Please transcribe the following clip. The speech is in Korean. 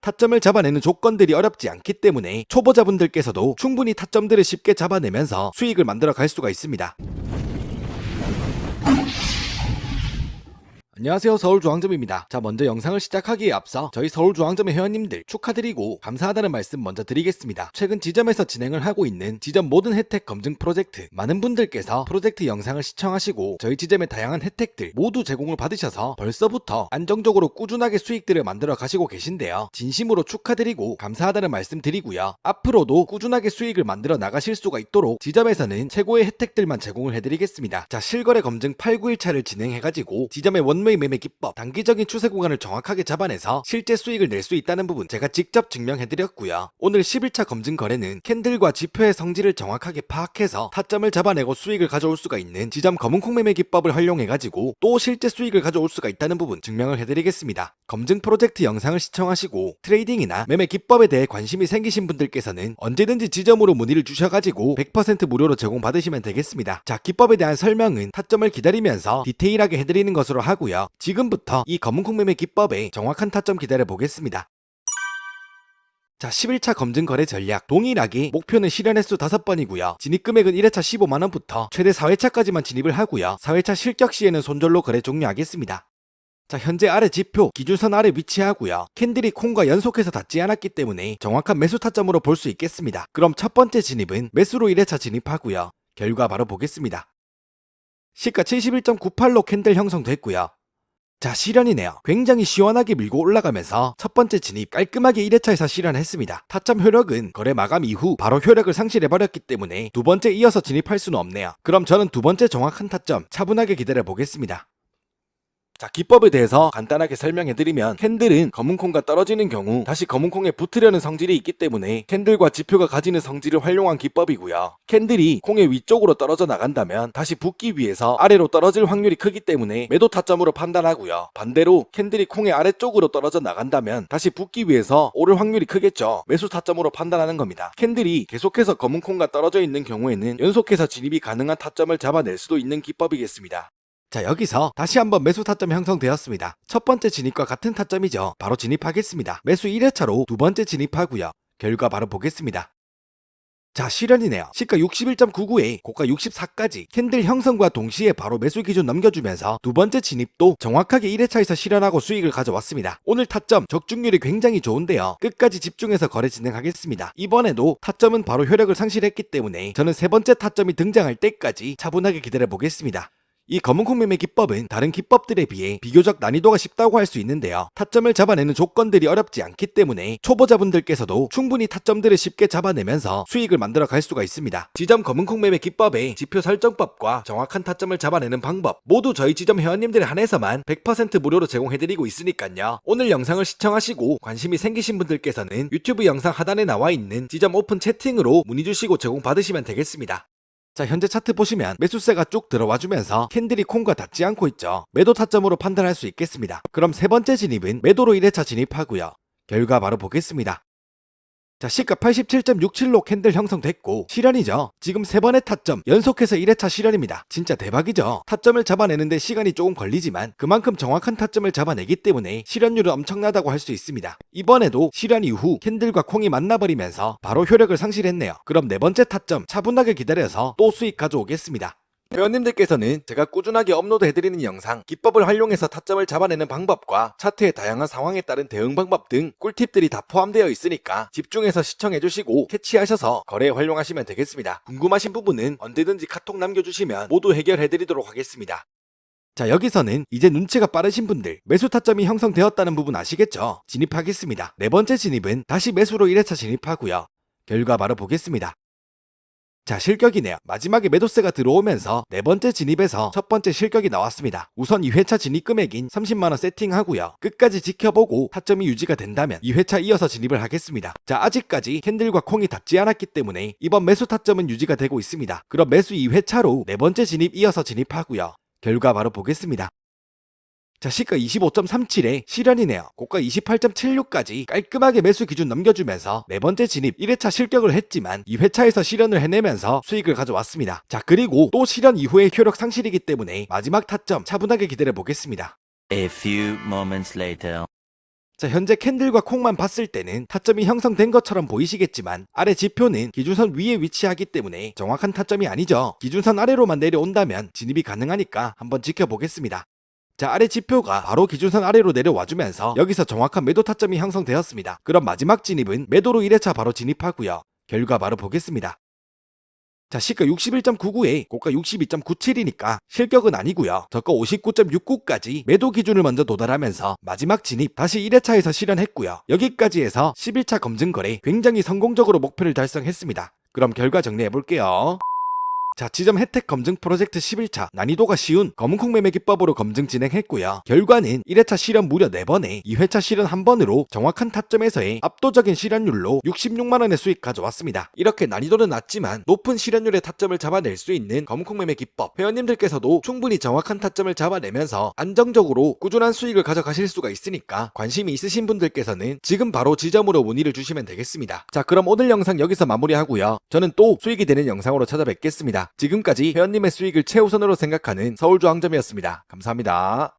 타점을 잡아내는 조건들이 어렵지 않기 때문에 초보자분들께서도 충분히 타점들을 쉽게 잡아내면서 수익을 만들어 갈 수가 있습니다. 안녕하세요 서울중앙점입니다. 자 먼저 영상을 시작하기에 앞서 저희 서울중앙점의 회원님들 축하드리고 감사하다는 말씀 먼저 드리겠습니다. 최근 지점에서 진행을 하고 있는 지점 모든 혜택 검증 프로젝트 많은 분들께서 프로젝트 영상을 시청하시고 저희 지점의 다양한 혜택들 모두 제공을 받으셔서 벌써부터 안정적으로 꾸준하게 수익들을 만들어 가시고 계신데요. 진심으로 축하드리고 감사하다는 말씀 드리고요. 앞으로도 꾸준하게 수익을 만들어 나가실 수가 있도록 지점에서는 최고의 혜택들만 제공을 해드리겠습니다. 자 실거래 검증 8, 9일차를 진행해가지고 지점의 원매 매매 기법, 단기적인 추세 구간을 정확하게 잡아내서 실제 수익을 낼 수 있다는 부분 제가 직접 증명해드렸고요. 오늘 11차 검증 거래는 캔들과 지표의 성질을 정확하게 파악해서 타점을 잡아내고 수익을 가져올 수가 있는 지점 검은콩 매매 기법을 활용해가지고 또 실제 수익을 가져올 수가 있다는 부분 증명을 해드리겠습니다. 검증 프로젝트 영상을 시청하시고 트레이딩이나 매매 기법에 대해 관심이 생기신 분들께서는 언제든지 지점으로 문의를 주셔가지고 100% 무료로 제공받으시면 되겠습니다. 자, 기법에 대한 설명은 타점을 기다리면서 디테일하게 해드리는 것으로 하고요. 지금부터 이 검은 콩 매매 기법의 정확한 타점 기다려 보겠습니다. 자, 11차 검증 거래 전략. 동일하게 목표는 실현 횟수 5번이고요. 진입 금액은 1회차 15만 원부터 최대 4회차까지만 진입을 하고요. 4회차 실격 시에는 손절로 거래 종료하겠습니다. 자, 현재 아래 지표, 기준선 아래 위치하고요. 캔들이 콩과 연속해서 닿지 않았기 때문에 정확한 매수 타점으로 볼 수 있겠습니다. 그럼 첫 번째 진입은 매수로 1회차 진입하고요. 결과 바로 보겠습니다. 시가 71.98로 캔들 형성됐고요. 자, 실현이네요. 굉장히 시원하게 밀고 올라가면서 첫 번째 진입 깔끔하게 1회차에서 실현했습니다. 타점 효력은 거래 마감 이후 바로 효력을 상실해버렸기 때문에 두 번째 이어서 진입할 수는 없네요. 그럼 저는 두 번째 정확한 타점 차분하게 기다려 보겠습니다. 자, 기법에 대해서 간단하게 설명해드리면 캔들은 검은콩과 떨어지는 경우 다시 검은콩에 붙으려는 성질이 있기 때문에 캔들과 지표가 가지는 성질을 활용한 기법이고요. 캔들이 콩의 위쪽으로 떨어져 나간다면 다시 붙기 위해서 아래로 떨어질 확률이 크기 때문에 매도 타점으로 판단하고요. 반대로 캔들이 콩의 아래쪽으로 떨어져 나간다면 다시 붙기 위해서 오를 확률이 크겠죠. 매수 타점으로 판단하는 겁니다. 캔들이 계속해서 검은콩과 떨어져 있는 경우에는 연속해서 진입이 가능한 타점을 잡아낼 수도 있는 기법이겠습니다. 자 여기서 다시 한번 매수 타점이 형성되었습니다. 첫 번째 진입과 같은 타점이죠. 바로 진입하겠습니다. 매수 1회차로 두 번째 진입하고요. 결과 바로 보겠습니다. 자 실현이네요. 시가 61.99에 고가 64까지 캔들 형성과 동시에 바로 매수 기준 넘겨주면서 두 번째 진입도 정확하게 1회차에서 실현하고 수익을 가져왔습니다. 오늘 타점 적중률이 굉장히 좋은데요. 끝까지 집중해서 거래 진행하겠습니다. 이번에도 타점은 바로 효력을 상실했기 때문에 저는 세 번째 타점이 등장할 때까지 차분하게 기다려 보겠습니다. 이 검은 콩 매매 기법은 다른 기법들에 비해 비교적 난이도가 쉽다고 할 수 있는데요. 타점을 잡아내는 조건들이 어렵지 않기 때문에 초보자분들께서도 충분히 타점들을 쉽게 잡아내면서 수익을 만들어 갈 수가 있습니다. 지점 검은 콩 매매 기법의 지표 설정법과 정확한 타점을 잡아내는 방법 모두 저희 지점 회원님들 한해서만 100% 무료로 제공해드리고 있으니까요. 오늘 영상을 시청하시고 관심이 생기신 분들께서는 유튜브 영상 하단에 나와 있는 지점 오픈 채팅으로 문의 주시고 제공받으시면 되겠습니다. 자, 현재 차트 보시면 매수세가 쭉 들어와 주면서 캔들이 콩과 닿지 않고 있죠. 매도 타점으로 판단할 수 있겠습니다. 그럼 세 번째 진입은 매도로 1회차 진입하고요. 결과 바로 보겠습니다. 자, 시가 87.67로 캔들 형성됐고 실현이죠. 지금 세 번의 타점 연속해서 1회차 실현입니다. 진짜 대박이죠. 타점을 잡아내는데 시간이 조금 걸리지만 그만큼 정확한 타점을 잡아내기 때문에 실현율은 엄청나다고 할 수 있습니다. 이번에도 실현 이후 캔들과 콩이 만나버리면서 바로 효력을 상실했네요. 그럼 네 번째 타점 차분하게 기다려서 또 수익 가져오겠습니다. 회원님들께서는 제가 꾸준하게 업로드해드리는 영상, 기법을 활용해서 타점을 잡아내는 방법과 차트의 다양한 상황에 따른 대응 방법 등 꿀팁들이 다 포함되어 있으니까 집중해서 시청해주시고 캐치하셔서 거래에 활용하시면 되겠습니다. 궁금하신 부분은 언제든지 카톡 남겨주시면 모두 해결해드리도록 하겠습니다. 자 여기서는 이제 눈치가 빠르신 분들 매수 타점이 형성되었다는 부분 아시겠죠? 진입하겠습니다. 네 번째 진입은 다시 매수로 1회차 진입하고요. 결과 바로 보겠습니다. 자, 실격이네요. 마지막에 매도세가 들어오면서 네 번째 진입에서 첫 번째 실격이 나왔습니다. 우선 2회차 진입 금액인 30만원 세팅하고요. 끝까지 지켜보고 타점이 유지가 된다면 2회차 이어서 진입을 하겠습니다. 자, 아직까지 캔들과 콩이 닿지 않았기 때문에 이번 매수 타점은 유지가 되고 있습니다. 그럼 매수 2회차로 네 번째 진입 이어서 진입하고요. 결과 바로 보겠습니다. 자, 시가 25.37에 실현이네요. 고가 28.76까지 깔끔하게 매수 기준 넘겨주면서 네 번째 진입 1회차 실격을 했지만 2회차에서 실현을 해내면서 수익을 가져왔습니다. 자, 그리고 또 실현 이후의 효력 상실이기 때문에 마지막 타점 차분하게 기다려 보겠습니다. A few moments later. 자, 현재 캔들과 콩만 봤을 때는 타점이 형성된 것처럼 보이시겠지만 아래 지표는 기준선 위에 위치하기 때문에 정확한 타점이 아니죠. 기준선 아래로만 내려온다면 진입이 가능하니까 한번 지켜보겠습니다. 자, 아래 지표가 바로 기준선 아래로 내려와주면서 여기서 정확한 매도 타점이 형성되었습니다. 그럼 마지막 진입은 매도로 1회차 바로 진입하고요. 결과 바로 보겠습니다. 자, 시가 61.99에 고가 62.97이니까 실격은 아니고요. 저가 59.69까지 매도 기준을 먼저 도달하면서 마지막 진입 다시 1회차에서 실현했고요. 여기까지 해서 11차 검증 거래 굉장히 성공적으로 목표를 달성했습니다. 그럼 결과 정리해 볼게요. 자, 지점 혜택 검증 프로젝트 11차 난이도가 쉬운 검은콩 매매 기법으로 검증 진행했고요. 결과는 1회차 실현 무려 4번에 2회차 실현 1번으로 정확한 타점에서의 압도적인 실현율로 66만 원의 수익 가져왔습니다. 이렇게 난이도는 낮지만 높은 실현율의 타점을 잡아낼 수 있는 검은콩 매매 기법 회원님들께서도 충분히 정확한 타점을 잡아내면서 안정적으로 꾸준한 수익을 가져가실 수가 있으니까 관심이 있으신 분들께서는 지금 바로 지점으로 문의를 주시면 되겠습니다. 자, 그럼 오늘 영상 여기서 마무리하고요. 저는 또 수익이 되는 영상으로 찾아뵙겠 지금까지 회원님의 수익을 최우선으로 생각하는 서울중앙점이었습니다. 감사합니다.